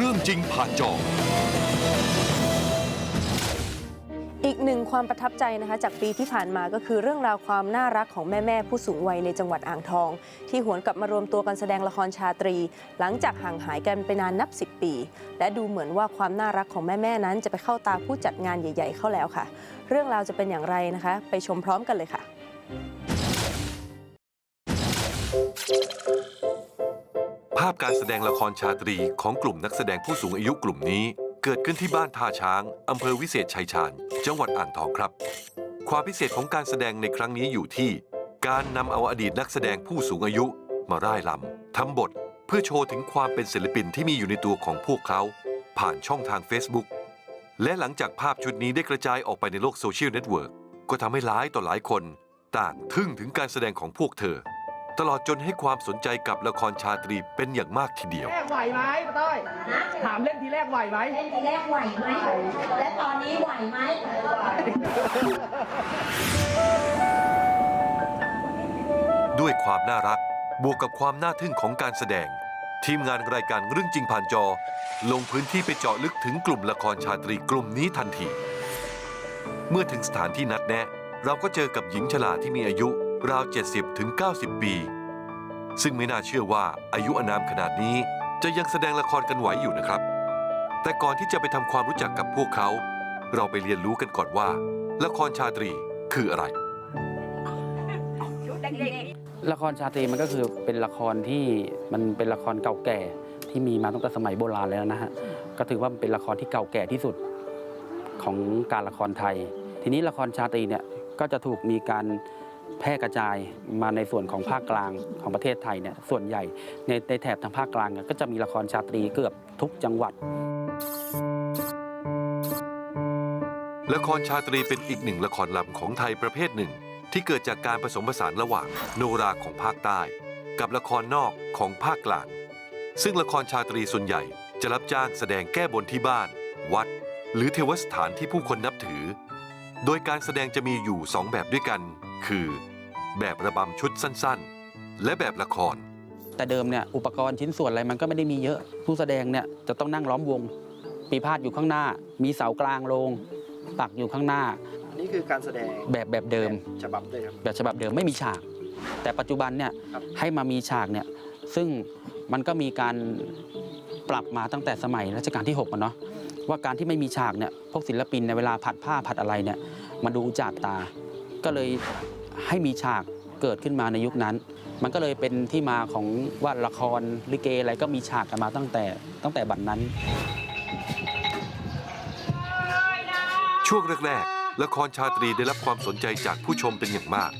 เรื่องจริงผ่านจอ อีกหนึ่งความประทับใจนะคะ จากปีที่ผ่านมาก็คือเรื่องราวความน่ารักของแม่ๆผู้สูงวัยในจังหวัดอ่างทอง ที่หวนกลับมารวมตัวกันแสดงละครชาตรี หลังจากห่างหายกันไปนานนับ 10 ปี และดูเหมือนว่าความน่ารักของแม่ๆนั้นจะไปเข้าตาผู้จัดงานใหญ่ ๆ เข้าแล้วค่ะ เรื่องราวจะเป็นอย่างไรนะคะ ไปชมพร้อมกันเลยค่ะ ภาพการแสดงละครชาตรีของกลุ่มนักแสดงผู้สูงอายุกลุ่มนี้ เกิดขึ้นที่บ้านท่าช้าง อำเภอวิเศษชัยชาญ จังหวัดอ่างทองครับ ความพิเศษของการแสดงในครั้งนี้อยู่ที่ การนำเอาอดีตนักแสดงผู้สูงอายุมาร่ายลำทำบท เพื่อโชว์ถึงความเป็นศิลปินที่มีอยู่ในตัวของพวกเขา ผ่านช่องทาง Facebook และหลังจากภาพชุดนี้ได้กระจายออกไปในโลกโซเชียลเน็ตเวิร์กก็ทำให้หลายต่อหลายคน ต่างทึ่งถึงการแสดงของพวกเธอ ตลอดจนให้ความสนใจกับละครชาตรีเป็นอย่างมากทีเดียว แรกไหวไหมป้าต้อย ถามเล่นทีแรกไหวไหม เล่นทีแรกไหวไหม และตอนนี้ไหวไหม ด้วยความน่ารักบวกกับความน่าทึ่งของการแสดง ทีมงานรายการเรื่องจริงผ่านจอ ลงพื้นที่ไปเจาะลึกถึงกลุ่มละครชาตรีกลุ่มนี้ทันที เมื่อถึงสถานที่นัดแนะ เราก็เจอกับหญิงชราที่มีอายุ ราว 70ถึง90 ปี ซึ่งไม่น่าเชื่อว่าอายุอนามขนาดนี้จะยังแสดงละครกันไหวอยู่นะครับ แต่ก่อนที่จะไปทำความรู้จักกับพวกเขา เราไปเรียนรู้กันก่อนว่า ละครชาตรีคืออะไร ละครชาตรีมันก็คือเป็นละครที่มันเป็นละครเก่าแก่ที่มีมาตั้งแต่สมัยโบราณแล้วนะฮะก็ถือว่ามันเป็นละครที่เก่าแก่ที่สุดของการละครไทย ทีนี้ละครชาตรีเนี่ยก็จะถูกมีการ แพร่กระจายมาในส่วนของภาคกลางของประเทศไทยเนี่ยส่วนใหญ่ในในแถบทางภาคกลางก็จะมีละครชาตรีเกือบทุกจังหวัด ละครชาตรีเป็นอีกหนึ่งละครลำของไทยประเภทหนึ่ง ที่เกิดจากการผสมผสานระหว่างโนราของภาคใต้ กับละครนอกของภาคกลาง ซึ่งละครชาตรีส่วนใหญ่จะรับจ้างแสดงแก้บนที่บ้าน วัด หรือเทวสถานที่ผู้คนนับถือ โดยการแสดงจะมีอยู่สองแบบด้วยกัน คือ แบบระบำชุดสั้นๆ และแบบละคร แต่เดิมเนี่ยอุปกรณ์ชิ้นส่วนอะไรมันก็ไม่ได้มีเยอะ ผู้แสดงเนี่ยจะต้องนั่งล้อมวง ปีพาดอยู่ข้างหน้า มีเสากลางโรงปักอยู่ข้างหน้าอันนี้คือการแสดงแบบแบบเดิม ฉบับเลยครับแบบฉบับเดิมไม่มีฉาก แต่ปัจจุบันเนี่ยครับ ให้มามีฉากเนี่ยซึ่งมันก็มีการปรับมาตั้งแต่สมัยรัชกาลที่6อะเนาะว่าการที่ไม่มีฉากเนี่ยพวกศิลปินในเวลาผัดผ้าผัดอะไรเนี่ยมาดูอุจาดตา ก็เลยให้มีฉากเกิดขึ้นมาในยุคนั้น มันก็เลยเป็นที่มาของว่าละครลิเกอะไรก็มีฉากกันมาตั้งแต่ตั้งแต่บัดนั้น ช่วงแรกๆละครชาตรีได้รับความสนใจจากผู้ชมเป็นอย่างมาก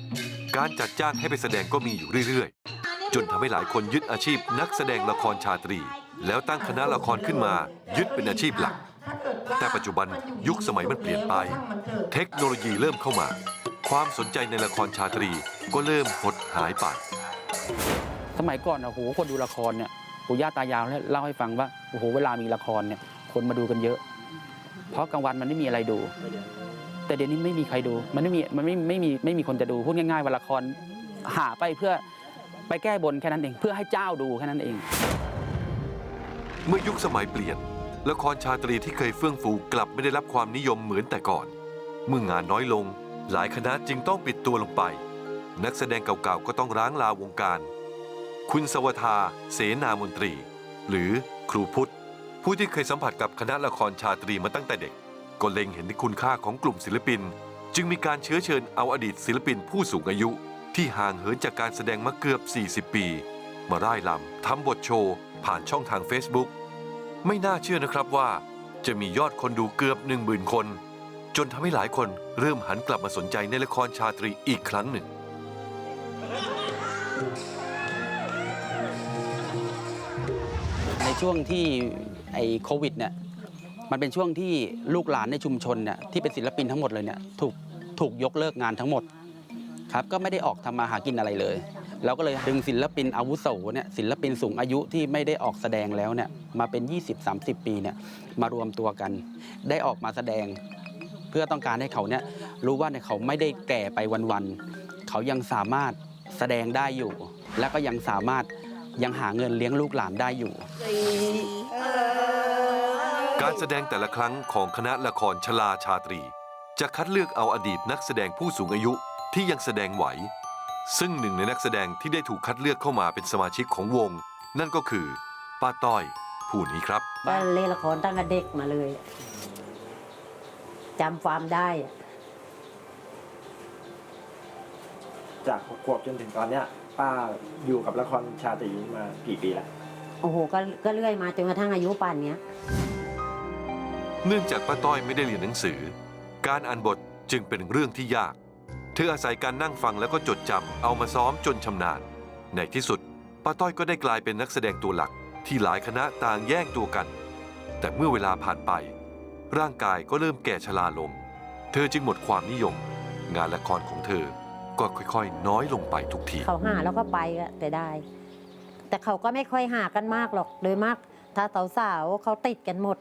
การจัดจ้างให้ไปแสดงก็มีอยู่เรื่อยๆ จนทำให้หลายคนยึดอาชีพนักแสดงละครชาตรี แล้วตั้งคณะละครขึ้นมา ยึดเป็นอาชีพหลัก แต่ปัจจุบันยุคสมัยมันเปลี่ยนไป เทคโนโลยีเริ่มเข้ามา ความสนใจในละครชาตรีก็เริ่มหดหายไป สมัยก่อนอะโอ้โหคนดูละครเนี่ยปู่ย่าตายายเล่าให้ฟังว่าโอ้โหเวลามีละครเนี่ยคนมาดูกันเยอะ เพราะกลางวันมันไม่มีอะไรดู แต่เดี๋ยวนี้ไม่มีใครดูมันไม่มีมันไม่ไม่มีไม่มีคนจะดูพูดง่ายๆว่าละครหาไปเพื่อไปแก้บนแค่นั้นเอง เพื่อให้เจ้าดูแค่นั้นเอง เมื่อยุคสมัยเปลี่ยน ละครชาตรีที่เคยเฟื่องฟูกลับไม่ได้รับความนิยมเหมือนแต่ก่อน เมื่องานน้อยลง หลายคณะจึงต้องปิดตัวลงไป นักแสดงเก่าๆก็ต้องร้างลาวงการ คุณสวทา เสนามนตรี หรือครูพุทธ ผู้ที่เคยสัมผัสกับคณะละครชาตรีมาตั้งแต่เด็ก ก็เล็งเห็นถึงคุณค่าของกลุ่มศิลปิน จึงมีการเชื้อเชิญเอาอดีตศิลปินผู้สูงอายุ ที่ห่างเหินจากการแสดงมาเกือบ 40 ปี มาร่ายลำทำบทโชว์ ผ่านช่องทาง Facebook ไม่น่าเชื่อนะครับว่า จะมียอดคนดูเกือบ1 0,000คน จนทำให้หลายคนเริ่มหันกลับมาสนใจในละครชาตรีอีกครั้งหนึ่ง ในช่วงที่ไอ้โควิดเนี่ยมันเป็นช่วงที่ลูกหลานในชุมชนเนี่ยที่เป็นศิลปินทั้งหมดเลยเนี่ยถูกถูกยกเลิกงานทั้งหมดครับก็ไม่ได้ออกทำมาหากินอะไรเลย เราก็เลยดึงศิลปินอาวุโสเนี่ยศิลปินสูงอายุที่ไม่ได้ออกแสดงแล้วเนี่ยมาเป็น 20-30 ปีเนี่ยมารวมตัวกัน ได้ออกมาแสดง เพื่อต้องการให้เขาเนี่ยรู้ว่าเนี่ยเขาไม่ได้แก่ไปวันๆเขายังสามารถแสดงได้อยู่ และก็ยังสามารถยังหาเงินเลี้ยงลูกหลานได้อยู่เออการแสดงแต่ละครั้งของคณะละครชลาชาตรี จะคัดเลือกเอาอดีตนักแสดงผู้สูงอายุที่ยังแสดงไหว ซึ่งหนึ่งในนักแสดงที่ได้ถูกคัดเลือกเข้ามาเป็นสมาชิกของวง นั่นก็คือป้าต้อยผู้นี้ครับ ก็เล่นละครตั้งแต่เด็กมาเลย จำความได้อะจากหกขวบจนถึงตอนเนี้ย ป้าอยู่กับละครชาตรีมากี่ปีแล้วโอ้โหก็ก็เลื่อยมาจนกระทั่งอายุป่านเนี้ย เนื่องจากป้าต้อยไม่ได้เรียนหนังสือ การอ่านบทจึงเป็นเรื่องที่ยาก เธออาศัยการนั่งฟังแล้วก็จดจำเอามาซ้อมจนชำนาญ ในที่สุดป้าต้อยก็ได้กลายเป็นนักแสดงตัวหลักที่หลายคณะต่างแย่งตัวกัน แต่เมื่อเวลาผ่านไป ร่างกายก็เริ่มแก่ชราลง เธอจึงหมดความนิยม งานละครของเธอก็ค่อยๆ น้อยลงไปทุกที เขาหาแล้วก็ไปอะแต่ได้ แต่เขาก็ไม่ค่อยหากันมากหรอกโดยมาก ถ้าสาวๆเขาติดกันหมด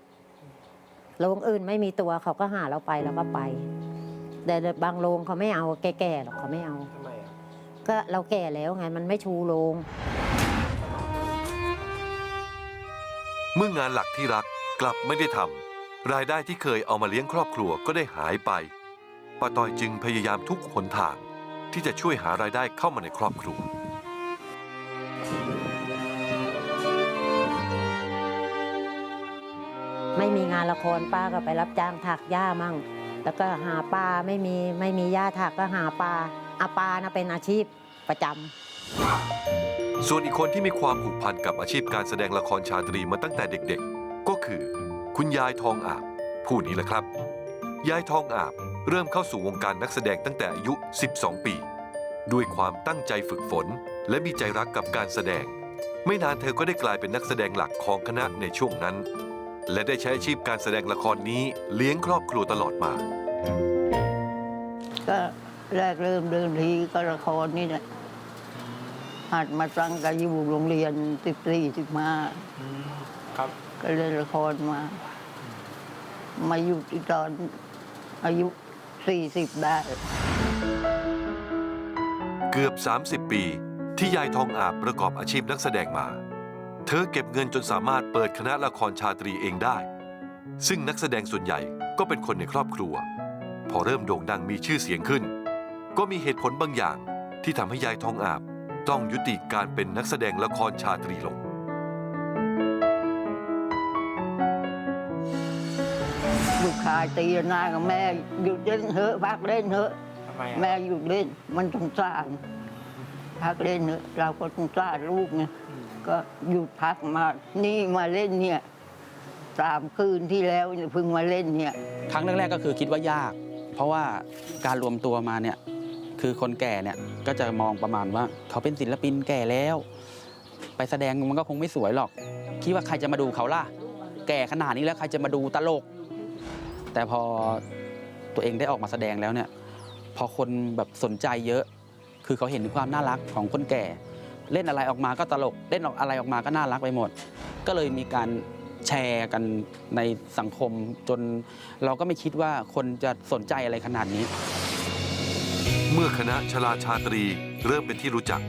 โรงอื่นไม่มีตัวเขาก็หาเราไปแล้วก็ไป แต่บางโรงเขาไม่เอาแก่ๆหรอกเขาไม่เอา ทำไมอะก็เราแก่แล้วไงมันไม่ชูโรง เมื่องานหลักที่รักกลับไม่ได้ทำ รายได้ที่เคยเอามาเลี้ยงครอบครัวก็ได้หายไปป้าต้อยจึงพยายามทุกหนทางที่จะช่วยหารายได้เข้ามาในครอบครัว ไม่มีงานละครป้าก็ไปรับจ้างถักหญ้ามั่ง แล้วก็หาปลาไม่มีไม่มีหญ้าถักก็หาปลาอาปลานะเป็นอาชีพประจำส่วนอีกคนที่มีความผูกพันกับอาชีพการแสดงละครชาตรีมาตั้งแต่เด็กๆ ก็คือ คุณยายทองอาบ ผู้นี้แหละครับ ยายทองอาบเริ่มเข้าสู่วงการนักแสดงตั้งแต่อายุ 12 ปี ด้วยความตั้งใจฝึกฝน และมีใจรักกับการแสดง ไม่นานเธอก็ได้กลายเป็นนักแสดงหลักของคณะในช่วงนั้น และได้ใช้อาชีพการแสดงละครนี้เลี้ยงครอบครัวตลอดมา ก็แรกเริ่มเดินทีก็ละครนี่แหละหัดมาตั้งกับอยู่โรงเรียนสิบสี่สิบมาครับ ก็เล่นละครมา มาอยู่ที่ตอนอายุสี่สิบได้ เกือบ 30 ปี ที่ยายทองอาบประกอบอาชีพนักแสดงมา เธอเก็บเงินจนสามารถเปิดคณะละครชาตรีเองได้ ซึ่งนักแสดงส่วนใหญ่ก็เป็นคนในครอบครัว พอเริ่มโด่งดังมีชื่อเสียงขึ้น ก็มีเหตุผลบางอย่างที่ทำให้ยายทองอาบ ต้องยุติการเป็นนักแสดงละครชาตรีลง ลูกชายตีหน้ากับแม่หยุดเล่นเถอะพักเล่นเถอะทำไมแม่อะหยุดเล่น มันสงสารพักเล่นเถอะเราก็สงสารลูกไงก็หยุดพักมานี่มาเล่นเนี่ยสามคืนที่แล้วเนี่ยเพิ่งมาเล่นเนี่ย ครั้งแรกๆก็คือคิดว่ายาก เพราะว่าการรวมตัวมาเนี่ยคือคนแก่เนี่ยก็จะมองประมาณว่า เขาเป็นศิลปินแก่แล้ว ไปแสดงมันก็คงไม่สวยหรอก คิดว่าใครจะมาดูเขาล่ะ แก่ขนาดนี้แล้วใครจะมาดูตลก แต่พอตัวเองได้ออกมาแสดงแล้วเนี่ยพอคนแบบสนใจเยอะ คือเขาเห็นความน่ารักของคนแก่ เล่นอะไรออกมาก็ตลก เล่นออกอะไรออกมาก็น่ารักไปหมด ก็เลยมีการแชร์กันในสังคมจนเราก็ไม่คิดว่าคนจะสนใจอะไรขนาดนี้ เมื่อคณะชลาชาตรีเริ่มเป็นที่รู้จัก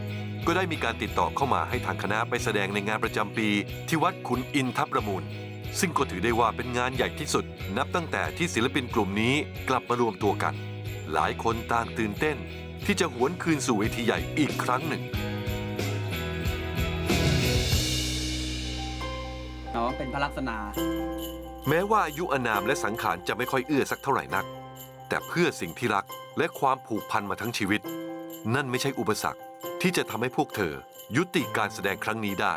ก็ได้มีการติดต่อเข้ามาให้ทางคณะไปแสดงในงานประจำปี ที่วัดขุนอินทประมูล ซึ่งก็ถือได้ว่าเป็นงานใหญ่ที่สุด นับตั้งแต่ที่ศิลปินกลุ่มนี้กลับมารวมตัวกัน หลายคนต่างตื่นเต้น ที่จะหวนคืนสู่เวทีใหญ่อีกครั้งหนึ่งเนาะเป็นพระลักษณะแม้ว่าอายุอานามและสังขารจะไม่ค่อยเอื้อสักเท่าไหร่นัก แต่เพื่อสิ่งที่รักและความผูกพันมาทั้งชีวิต นั่นไม่ใช่อุปสรรคที่จะทำให้พวกเธอยุติการแสดงครั้งนี้ได้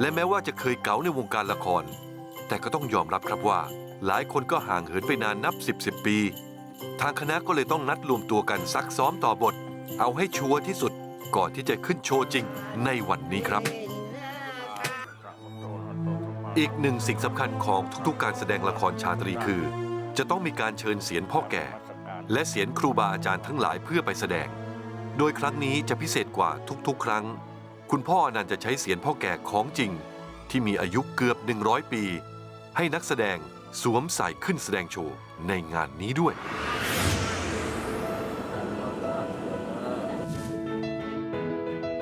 และแม้ว่าจะเคยเก๋าในวงการละคร แต่ก็ต้องยอมรับครับว่า หลายคนก็ห่างเหินไปนานนับ 10บสปี ทางคณะก็เลยต้องนัดรวมตัวกันซักซ้อมต่อบท เอาให้ชัวร์ที่สุดก่อนที่จะขึ้นโชว์จริงในวันนี้ครับ อีกหนึ่งสิ่งสำคัญของทุกๆ การแสดงละครชาตรีคือ จะต้องมีการเชิญเสียนพ่อแก่ และเสียนครูบาอาจารย์ทั้งหลายเพื่อไปแสดง โดยครั้งนี้จะพิเศษกว่าทุกๆ ครั้ง คุณพ่ออนันต์จะใช้เสียนพ่อแก่ของจริง ที่มีอายุเกือบ 100 ปี ให้นักแสดงสวมใส่ขึ้นแสดงโชว์ในงานนี้ด้วย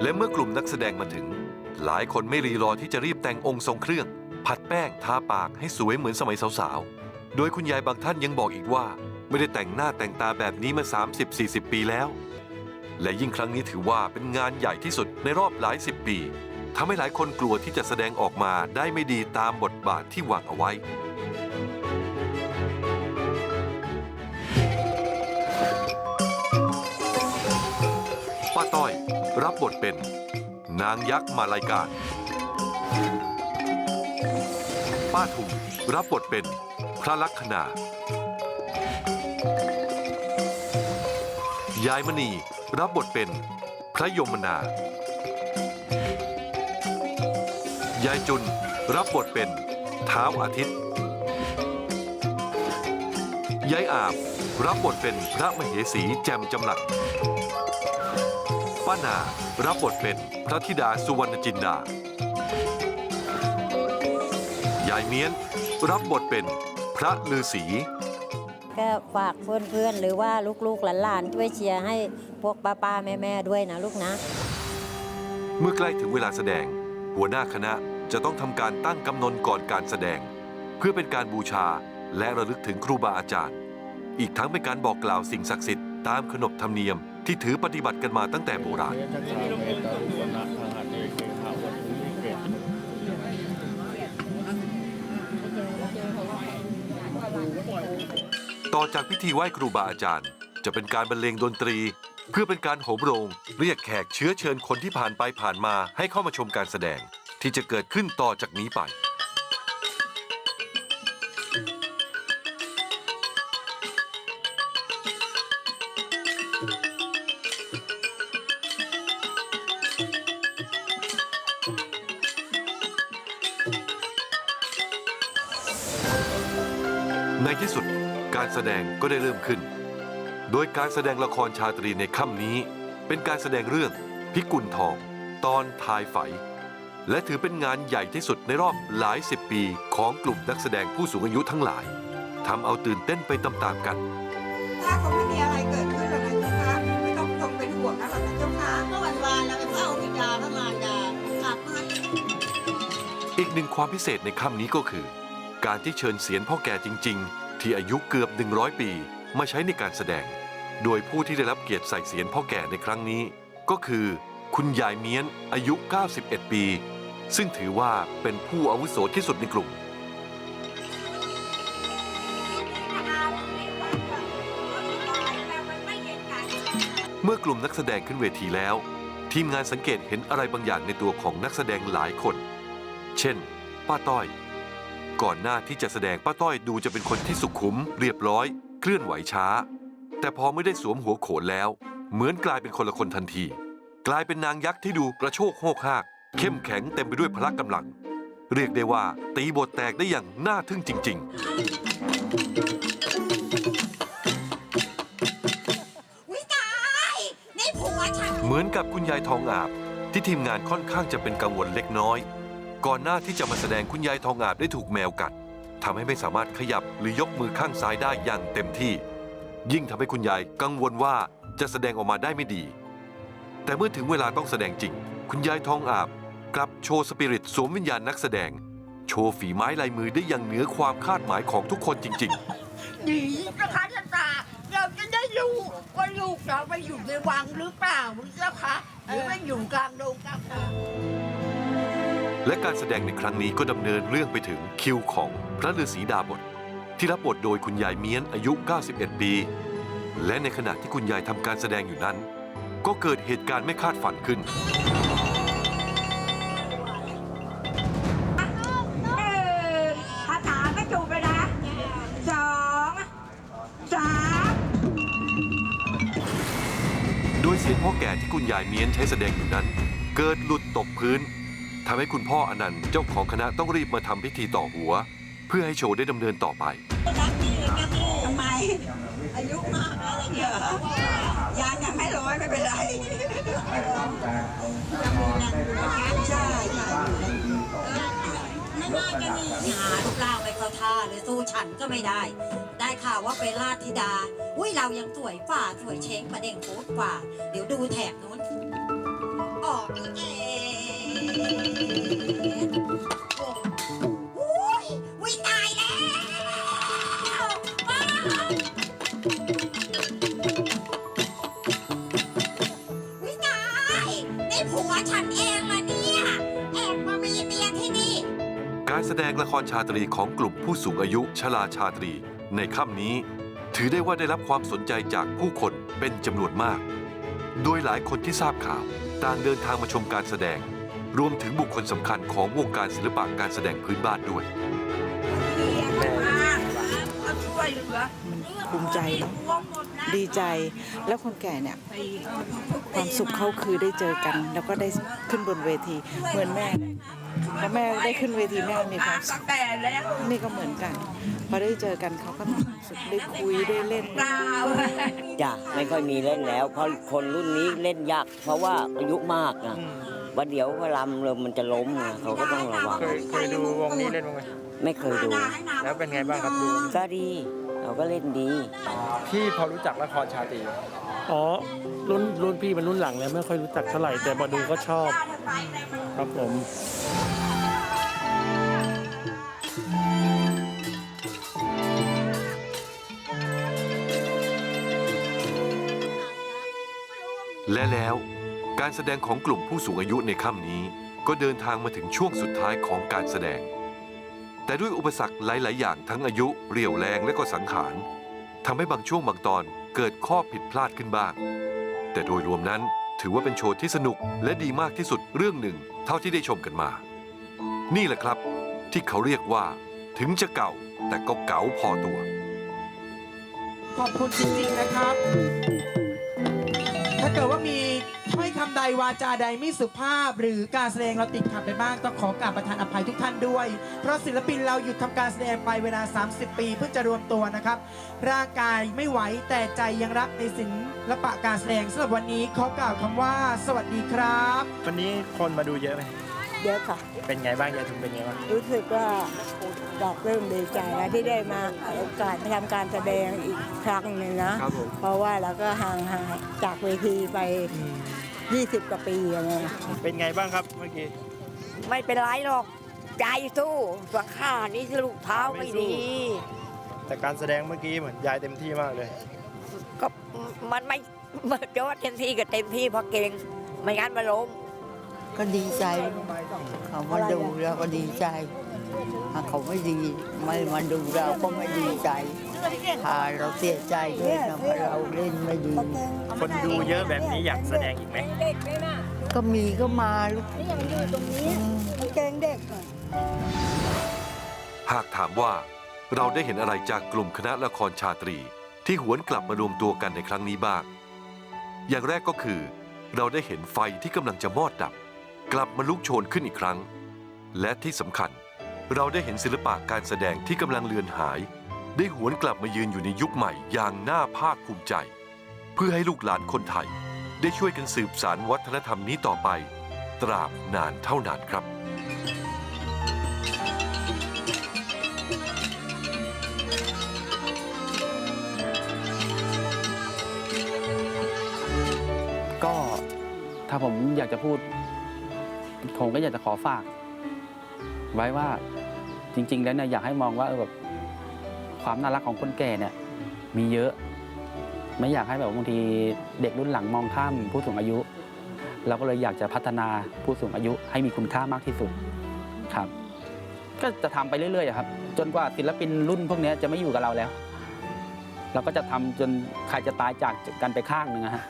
และเมื่อกลุ่มนักแสดงมาถึง หลายคนไม่รีรอที่จะรีบแต่งองค์ทรงเครื่อง ผัดแป้งทาปากให้สวยเหมือนสมัยสาวๆ โดยคุณยายบางท่านยังบอกอีกว่า ไม่ได้แต่งหน้าแต่งตาแบบนี้มา 30-40 ปีแล้ว และยิ่งครั้งนี้ถือว่าเป็นงานใหญ่ที่สุดในรอบหลายสิบปี ทำให้หลายคนกลัวที่จะแสดงออกมาได้ไม่ดีตามบทบาทที่วางเอาไว้ ป้าต้อยรับบทเป็น นางยักษ์มารายการ ป้าทุมรับบทเป็น พระลักษณายายมณีรับบทเป็น พระยมนา ยายจุนรับบทเป็นเท้าวอาทิตย์ ยายอาบรับบทเป็นพระมเหสีแจ่มจำหลัดป้านารับบทเป็นพระธิดาสุวรรณจินดา ยายเมียนรับบทเป็นพระฤาษีก็ฝากเพื่อนๆ หรือว่าลูกๆหลานๆช่วยเชียร์ให้พวกป้าๆแม่ๆด้วยนะลูกนะ เมื่อใกล้ถึงเวลาแสดง หัวหน้าคณะจะต้องทำการตั้งกำนนก่อนการแสดง เพื่อเป็นการบูชาและระลึกถึงครูบาอาจารย์ อีกทั้งเป็นการบอกกล่าวสิ่งศักดิ์สิทธิ์ตามขนบธรรมเนียมที่ถือปฏิบัติกันมาตั้งแต่โบราณ ต่อจากพิธีไหว้ครูบาอาจารย์ จะเป็นการบรรเลงดนตรี เพื่อเป็นการโหมโรง เรียกแขกเชื้อเชิญคนที่ผ่านไปผ่านมาให้เข้ามาชมการแสดง ที่จะเกิดขึ้นต่อจากนี้ไป ในที่สุดการแสดงก็ได้เริ่มขึ้น โดยการแสดงละครชาตรีในค่ำนี้ เป็นการแสดงเรื่องพิกุลทอง ตอนทายไฝและถือเป็นงานใหญ่ที่สุดในรอบหลายสิบปีของกลุ่มนักแสดงผู้สูงอายุทั้งหลายทำเอาตื่นเต้นไปตามๆกัน ถ้าคงไม่มีอะไรเกิดขึ้นแล้วนะเจ้าค่ะไม่ต้องทรงเป็นห่วงนะหรอกนะเจ้าค่ะเมื่อวันวานเราไปเฝ้าบิดาพระมารดากลับมาอีกหนึ่งความพิเศษในค่ำนี้ก็คือ การที่เชิญเสียนพ่อแก่จริง ๆ ที่อายุเกือบ 100 ปี มาใช้ในการแสดง โดยผู้ที่ได้รับเกียรติใส่เสียนพ่อแก่ในครั้งนี้ ก็คือ คุณยายเมียนอายุ 91 ปี ซึ่งถือว่าเป็นผู้อาวุโสที่สุดในกลุ่ม เมื่อกลุ่มนักแสดงขึ้นเวทีแล้ว ทีมงานสังเกตเห็นอะไรบางอย่างในตัวของนักแสดงหลายคน เช่น ป้าต้อย ก่อนหน้าที่จะแสดงป้าต้อยดูจะเป็นคนที่สุขุม เรียบร้อย เคลื่อนไหวช้า แต่พอไม่ได้สวมหัวโขนแล้ว เหมือนกลายเป็นคนละคนทันที กลายเป็นนางยักษ์ที่ดูกระโชกโหกหาก เข้มแข็งเต็มไปด้วยพละกำลัง เรียกได้ว่าตีบทแตกได้อย่างน่าทึ่งจริงๆวิตายนี่ผัวฉันเหมือนกับคุณยายทองอาบ ที่ทีมงานค่อนข้างจะเป็นกังวลเล็กน้อย ก่อนหน้าที่จะมาแสดงคุณยายทองอาบได้ถูกแมวกัดทำให้ไม่สามารถขยับหรือยกมือข้างซ้ายได้อย่างเต็มที่ ยิ่งทำให้คุณยายกังวลว่าจะแสดงออกมาได้ไม่ดี แต่เมื่อถึงเวลาต้องแสดงจริง คุณยายทองอาบกลับโชว์สปิริตสวมวิญญาณนักแสดง โชว์ฝีไม้ลายมือได้อย่างเหนือความคาดหมายของทุกคนจริง ๆ ดีนะคะท่านตา เราจะได้รู้ว่าลูกเราไปอยู่ในวังหรือเปล่าเจ้าคะหรือไปอยู่กลางดงกลางป่า และการแสดงในครั้งนี้ก็ดำเนินเรื่องไปถึงคิวของพระฤาษีดาบท ที่รับบทโดยคุณยายเมียนอายุ 91 ปี และในขณะที่คุณยายทำการแสดงอยู่นั้น ก็เกิดเหตุการณ์ไม่คาดฝันขึ้น หนึ่งภาษาก็จูบไปนะสองสามโดยเสียงพ่อแก่ที่คุณยายเมียนใช้แสดงอยู่นั้น เกิดหลุดตกพื้นทำให้คุณพ่ออนันต์เจ้าของคณะต้องรีบมาทำพิธีต่อหัว เพื่อให้โชว์ได้ดำเนินต่อไปทำไม อายุมากแล้วเหรอยางยังไม่ร้อยไม่เป็นไรใช่ใช่ไม่น่าจะมีหารูปร่างไม่เข้าท่าเลยสู้ฉันก็ไม่ได้ ได้ข่าวว่าเป็นราชธิดา อุ้ยเรายังสวยฝ่าสวยเช้งประเด่งโคตรกว่า เดี๋ยวดูแถบนู้น ดงละครชาตรีของกลุ่มผู้สูงอายุชลาชาตรี ในค่ำนี้ ถือได้ว่าได้รับความสนใจจากผู้คนเป็นจำนวนมาก โดยหลายคนที่ทราบข่าวต่างเดินทางมาชมการแสดง รวมถึงบุคคลสำคัญของวงการศิลปะการแสดงพื้นบ้านด้วย ภูมิใจเนอะดีใจแล้วคนแก่เนี่ย ความสุขเขาคือได้เจอกัน แล้วก็ได้ขึ้นบนเวทีเหมือนแม่เนี่ย พอแม่ได้ขึ้นเวทีแม่มีความสุขแต่แล้วนี่ก็เหมือนกัน พอได้เจอกันเขาก็มีความสุขได้คุยได้เล่นเปล่าจ้ะไม่ค่อยมีเล่นแล้ว เพราะคนรุ่นนี้เล่นยาก เพราะว่าอายุมากนะวันเดี๋ยวเวลาลมมันจะล้มไงเขาก็ต้องระวังเคยเคยดูวงนี้เล่นบ้างไหมไม่เคยดู แล้วเป็นไงบ้างครับดูก็ดี เราก็เล่นดี พี่พอรู้จักละครชาตรีอ๋อรุ่นรุ่นพี่เป็นรุ่นหลังแล้วไม่ค่อยรู้จักเท่าไหร่แต่มาดูก็ชอบ ครับผม และแล้วการแสดงของกลุ่มผู้สูงอายุในค่ำนี้ก็เดินทางมาถึงช่วงสุดท้ายของการแสดง แต่ด้วยอุปสรรคหลาย ๆ อย่างทั้งอายุเรี่ยวแรงและก็สังขารทำให้บางช่วงบางตอนเกิดข้อผิดพลาดขึ้นบ้าง แต่โดยรวมนั้นถือว่าเป็นโชว์ที่สนุกและดีมากที่สุดเรื่องหนึ่งเท่าที่ได้ชมกันมา นี่แหละครับ ที่เขาเรียกว่า ถึงจะเก่าแต่ก็เก๋าพอตัว ขอบคุณจริงๆนะครับ ถ้าเกิดว่ามีถ้อยคำใดวาจาใดไม่สุภาพ หรือการแสดงเราติดขัดไปบ้างต้องขอกราบประทานอภัยทุกท่านด้วย เพราะศิลปินเราหยุดทำการแสดงไปเวลา 30 ปี เพื่อจะรวมตัวนะครับ ร่างกายไม่ไหวแต่ใจยังรักในศิลปะการแสดงสำหรับวันนี้ขอกล่าวคำว่า สวัสดีครับ วันนี้คนมาดูเยอะไหม เยอะค่ะ เป็นไงบ้างยายทุมเป็นไงบ้างรู้สึกว่าดอกเริ่มดีใจแล้วที่ได้มาโอกาสมาทำการแสดงอีกครั้งหนึ่งนะ ครับผมเพราะว่าเราก็ห่างหายจากเวทีไป 20 กว่าปีอะไงเป็นไงบ้างครับเมื่อกี้ ไม่เป็นไรหรอก ใจสู้สังขานี่ลูกเท้าไม่ดี แต่การแสดงเมื่อกี้เหมือนยายเต็มที่มากเลย ก็มันไม่มันจะว่าเต็มที่ก็เต็มที่เพราะเก่งไม่งั้นมาล้ม ก็ดีใจ เขามาดูแล้วก็ดีใจถ้าเขาไม่ดีไม่มาดูเราก็ไม่ดีใจพาเราเสียใจด้วยนะเพราะเราเล่นไม่ดี คนดูเยอะแบบนี้อยากแสดงอีกไหม ก็มีก็มาลูกหากถามว่าเราได้เห็นอะไรจากกลุ่มคณะละครชาตรี ที่หวนกลับมารวมตัวกันในครั้งนี้บ้าง อย่างแรกก็คือ เราได้เห็นไฟที่กำลังจะมอดดับ กลับมาลุกโชนขึ้นอีกครั้ง และที่สำคัญ เราได้เห็นศิลปะการแสดงที่กำลังเลือนหาย ได้หวนกลับมายืนอยู่ในยุคใหม่อย่างน่าภาคภูมิใจ เพื่อให้ลูกหลานคนไทย ได้ช่วยกันสืบสานวัฒนธรรมนี้ต่อไป ตราบนานเท่านานครับก็ถ้าผมอยากจะพูด ผมก็อยากจะขอฝาก ไว้ว่าจริง ๆ แล้วเนี่ยอยากให้มองว่าเออแบบความน่ารักของคนแก่เนี่ย มีเยอะ ไม่อยากให้แบบบางทีเด็กรุ่นหลังมองข้ามผู้สูงอายุ เราก็เลยอยากจะพัฒนาผู้สูงอายุให้มีคุณค่ามากที่สุดครับ ก็จะทำไปเรื่อยๆครับ จนกว่าศิลปินรุ่นพวกนี้จะไม่อยู่กับเราแล้ว เราก็จะทำจนใครจะตายจากกันไปข้างหนึ่งนะฮะ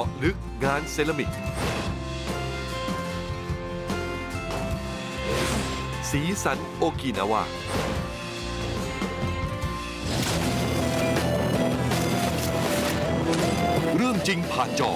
าะลึกงานเซรามิก สีสันโอกินาวาเรื่องจริงผ่านจอ